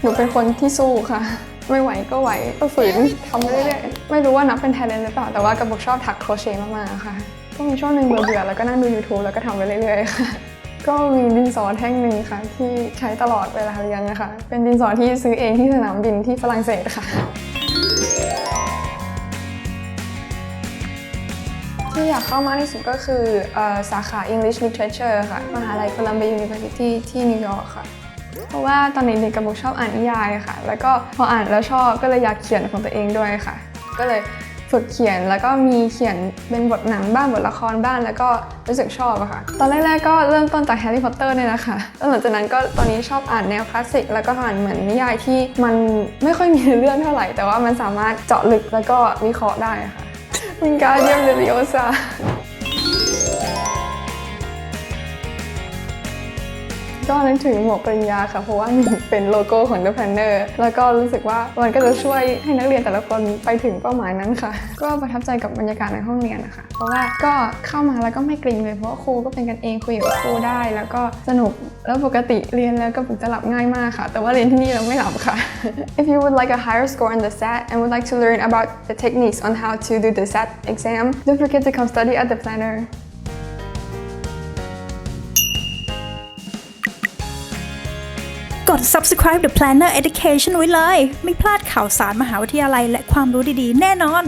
หนูเป็นคนที่สู้ค่ะ ไม่ไหวก็ไหวก็ฝืนทำไปเรื่อยๆ ไม่รู้ว่านับเป็น talent หรือเปล่า แต่ว่ากับบุกชอบถักโครเชต์มากๆค่ะ ก็มีช่วงหนึ่งเบื่อๆ แล้วก็นั่งดู YouTube แล้วก็ทำไปเรื่อยๆ ค่ะ ก็มีดินสอแท่งหนึ่งค่ะ ที่ใช้ตลอดเวลาเรียนนะคะ เป็นดินสอที่ซื้อเองที่สนามบินที่ฝรั่งเศสค่ะ ที่อยากเข้ามากที่สุดก็คือเอ่อสาขา English Literature ค่ะ มหาลัย Columbia University ที่นิวยอร์กค่ะ เพราะว่าตอนนี้เด็กกับบุกชอบอ่านนิยายค่ะ แล้วก็พออ่านแล้วชอบก็เลยอยากเขียนของตัวเองด้วยค่ะ ก็เลยฝึกเขียนแล้วก็มีเขียนเป็นบทหนังบ้างบทละครบ้างแล้วก็รู้สึกชอบอะค่ะ ตอนแรกๆก็เริ่มต้นจากแฮร์รี่พอตเตอร์เนี่ยนะคะแล้วหลังจากนั้นก็ตอนนี้ชอบอ่านแนวคลาสสิกแล้วก็อ่านเหมือนนิยายที่มันไม่ค่อยมีเรื่องเท่าไหร่ แต่ว่ามันสามารถเจาะลึกแล้วก็วิเคราะห์ได้ค่ะวิงการเดียมเดลิโอซา ก็นึกถึงหมวกปริญญาค่ะ เพราะว่ามันเป็นโลโก้ของ The Planner แล้วก็รู้สึกว่ามันก็จะช่วยให้นักเรียนแต่ละคนไปถึงเป้าหมายนั้นค่ะ ก็ประทับใจกับบรรยากาศในห้องเรียนนะคะ เพราะว่าก็เข้ามาแล้วก็ไม่กรงเลยเพราะว่าครูก็เป็นกันเองคุยกับครูได้ แล้วก็สนุกแล้วปกติเรียนแล้วก็ผมจะหลับง่ายมากค่ะ แต่ว่าเรียนที่นี่เราไม่หลับค่ะ If you would like a higher score in the SAT and would like to learn about the techniques on how to do the SAT exam, don't forget to come study at the planner. กด subscribe The Planner Education ไว้เลย ไม่พลาดข่าวสารมหาวิทยาลัยและความรู้ดีๆ แน่นอน